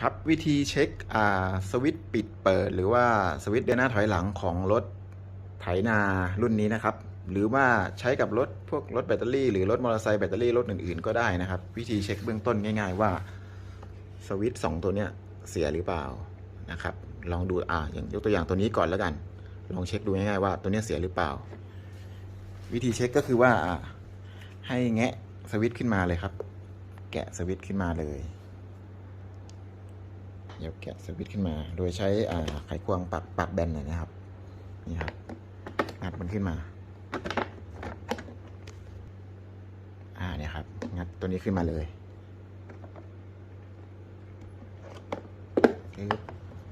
ครับวิธีเช็คอ่าสวิตช์ปิดเปิด หรือว่าสวิตช์เดินหน้าถอยหลังของรถไถนารุ่นนี้นะครับ หรือว่าใช้กับรถพวกรถแบตเตอรี่หรือรถมอเตอร์ไซค์แบตเตอรี่รถอื่นๆ ก็ได้นะครับ วิธีเช็คเบื้องต้นง่าย ๆ ว่าสวิตช์สองตัวเนี้ยเสียหรือเปล่านะครับ ลองดูอ่าอย่างยกตัวอย่างตัวนี้ก่อนแล้วกัน ลองเช็คดูง่ายๆว่าตัวเนี้ยเสียหรือเปล่า วิธีเช็คก็คือว่าอ่าให้แงะสวิตช์ขึ้นมาเลยครับ แกะสวิตช์ขึ้นมาเลย เดี๋ยวแกะสวิตช์ขึ้นมา โดยใช้ไขควงปรับปรับแบนหน่อยนะครับ นี่ครับงัดมันขึ้นมา อ่าเนี่ยครับ งัดตัวนี้ขึ้นมาเลย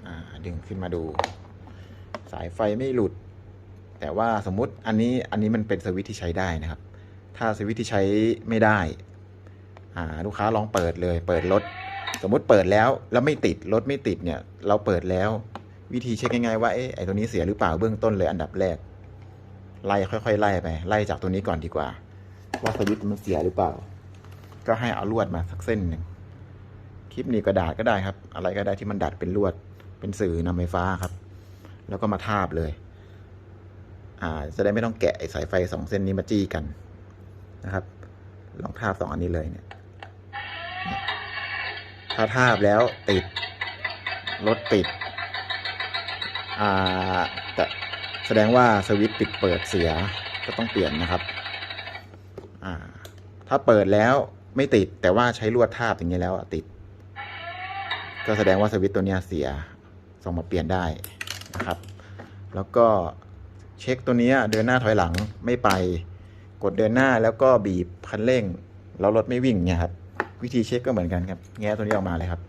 อ่าดึงขึ้นมาดู สายไฟไม่หลุด แต่ว่าสมมุติอันนี้อันนี้มันเป็นสวิตช์ที่ใช้ได้นะครับ ถ้าสวิตช์ที่ใช้ไม่ได้ อ่า ลูกค้าลองเปิดเลย เปิดรถ สมมติเปิดแล้วแล้วไม่ติดรถไม่ติดเนี่ย เราเปิดแล้ว วิธีเช็คง่ายๆว่าเอ๊ะไอตัวนี้เสียหรือเปล่าเบื้องต้นเลยอันดับแรก ไล่ค่อยๆไล่ไปไล่จากตัวนี้ก่อนดีกว่า ว่าสวิตช์มันเสียหรือเปล่า ก็ให้เอาลวดมาสักเส้นหนึ่งคลิปนี้กระดาษก็ได้ครับ อะไรก็ได้ที่มันดัดเป็นลวดเป็นสื่อนำไฟฟ้าครับ แล้วก็มาทาบเลย อ่า จะได้ไม่ต้องแกะไอสายไฟสองเส้นนี้มาจี้กันนะครับ ลองทาบสองอันนี้เลยเนี่ย ถ้าทาบแล้วติด รถติด อ่าแต่แสดงว่าสวิตช์ปิดเปิดเสียก็ต้องเปลี่ยนนะครับ อ่า ถ้าเปิดแล้วไม่ติดแต่ว่าใช้ลวดทาบอย่างนี้แล้วติด ก็แสดงว่าสวิตช์ตัวเนี้ยเสีย ส่งมาเปลี่ยนได้นะครับ แล้วก็เช็คตัวเนี้ยเดินหน้าถอยหลังไม่ไป กดเดินหน้าแล้วก็บีบคันเร่ง แล้วรถไม่วิ่งเนี่ยครับ วิธีเช็คก็เหมือนกันครับ แง้ตัวนี้ออกมาเลยครับ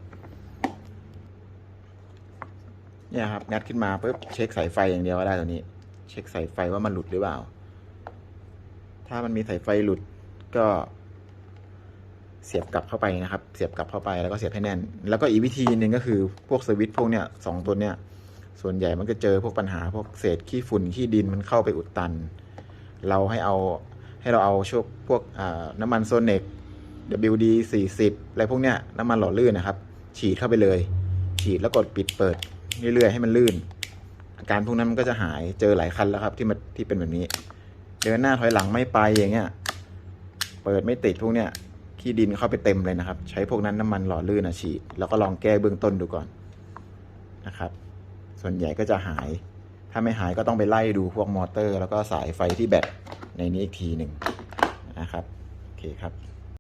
เนี่ยครับ งัดขึ้นมาปุ๊บเช็คสายไฟอย่างเดียวก็ได้ตัวนี้ เช็คสายไฟว่ามันหลุดหรือเปล่า ถ้ามันมีสายไฟหลุดก็เสียบกลับเข้าไปนะครับ เสียบกลับเข้าไปแล้วก็เสียบให้แน่น แล้วก็อีกวิธีหนึ่งก็คือพวกสวิตช์พวกเนี้ยสองตัวเนี้ย ส่วนใหญ่มันก็เจอพวกปัญหาพวกเศษขี้ฝุ่นขี้ดินมันเข้าไปอุดตัน เราให้เอาให้เราเอาช่วพวกน้ำมันโซเนก WD 40อะไรพวกเนี้ยน้ำมันหล่อลื่นนะครับ ฉีดเข้าไปเลย ฉีดแล้วกดปิดเปิดเรื่อยๆให้มันลื่น อาการพวกนั้นมันก็จะหายเจอหลายคันแล้วครับ ที่มันที่เป็นแบบนี้ เดินหน้าถอยหลังไม่ไปอย่างเงี้ยเปิดไม่ติดพวกเนี้ยขี้ดินเข้าไปเต็มเลยนะครับ ใช้พวกนั้นน้ำมันหล่อลื่นอะฉีดแล้วก็ลองแก้เบื้องต้นดูก่อนนะครับ ส่วนใหญ่ก็จะหาย ถ้าไม่หายก็ต้องไปไล่ดูพวกมอเตอร์ แล้วก็สายไฟที่แบตในนี้อีกทีหนึ่งนะครับโอเคครับ